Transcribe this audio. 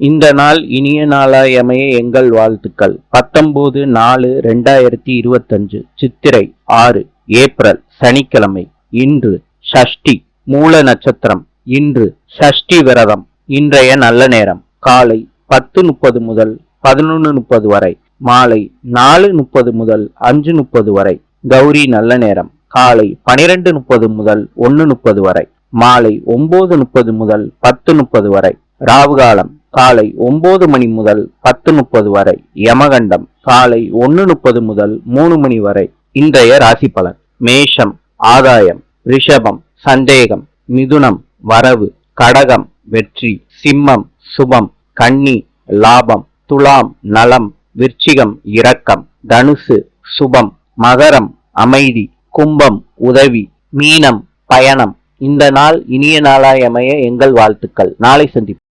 இந்த நாள் இனிய நாளாய் அமைய எங்கள் வாழ்த்துக்கள். பத்தொன்பது நாலு ரெண்டாயிரத்தி இருபத்தஞ்சு சித்திரை ஆறு ஏப்ரல் சனிக்கிழமை. இன்று ஷஷ்டி மூல நட்சத்திரம். இன்று ஷஷ்டி விரதம். இன்றைய நல்ல நேரம். காலை பத்து முப்பது முதல் பதினொன்று முப்பது வரை. மாலை நாலு முப்பது முதல் அஞ்சு முப்பது வரை. கௌரி நல்ல நேரம். காலை பனிரெண்டு முப்பது முதல் ஒன்று முப்பது வரை. மாலை ஒன்பது முப்பது முதல் பத்து முப்பது வரை. ராவுகாலம். காலை ஒன்பது மணி முதல் பத்து முப்பது வரை யமகண்டம் காலை ஒன்று முப்பது முதல் மூணு மணி வரை இன்றைய ராசி பலன். மேஷம் ஆதாயம் ரிஷபம் சந்தேகம் மிதுனம் வரவு கடகம் வெற்றி சிம்மம் சுபம் கன்னி லாபம் துலாம் நலம் விருச்சிகம் இரக்கம் தனுசு சுபம் மகரம் அமைதி கும்பம் உதவி மீனம் பயணம். இந்த நாள் இனிய நாளாய் அமைய எங்கள் வாழ்த்துக்கள். நாளை சந்திப்போம்.